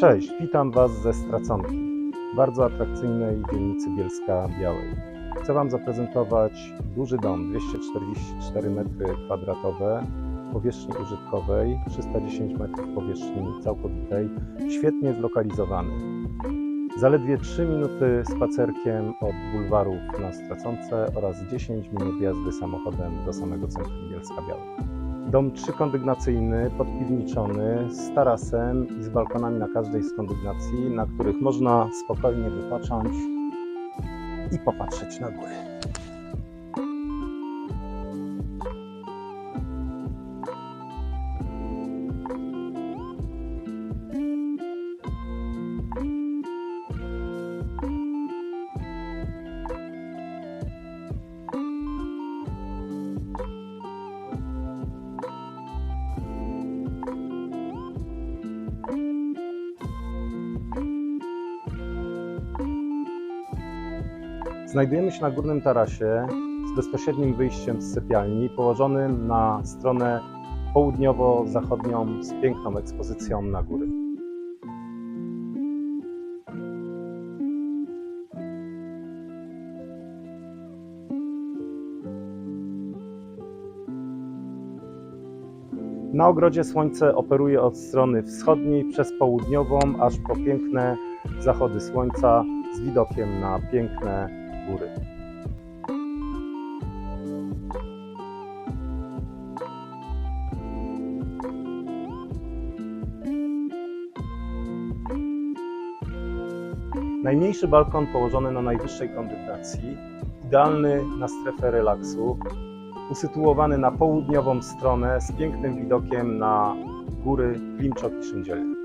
Cześć, witam Was ze Straconki, bardzo atrakcyjnej dzielnicy Bielska Białej. Chcę Wam zaprezentować duży dom, 244 m2 powierzchni użytkowej, 310 metrów powierzchni całkowitej, świetnie zlokalizowany. Zaledwie 3 minuty spacerkiem od bulwarów na Straconce oraz 10 minut jazdy samochodem do samego centrum Bielska Białej. Dom trzykondygnacyjny, podpiwniczony, z tarasem i z balkonami na każdej z kondygnacji, na których można spokojnie wypocząć i popatrzeć na góry. Znajdujemy się na górnym tarasie z bezpośrednim wyjściem z sypialni, położonym na stronę południowo-zachodnią z piękną ekspozycją na góry. Na ogrodzie słońce operuje od strony wschodniej przez południową, aż po piękne zachody słońca z widokiem na piękne góry. Najmniejszy balkon położony na najwyższej kondygnacji, idealny na strefę relaksu, usytuowany na południową stronę z pięknym widokiem na góry Klimczok i Szyndziel.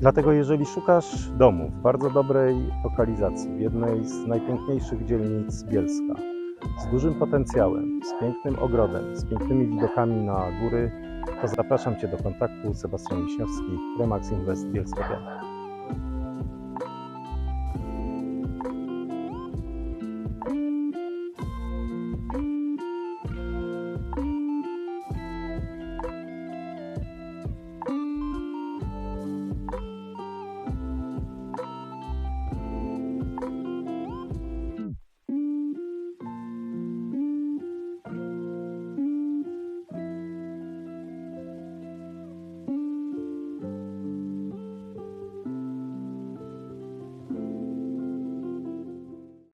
Dlatego jeżeli szukasz domu w bardzo dobrej lokalizacji, w jednej z najpiękniejszych dzielnic Bielska, z dużym potencjałem, z pięknym ogrodem, z pięknymi widokami na góry, to zapraszam Cię do kontaktu. Sebastian Wiśniowski, Remax Invest Bielsko Białe.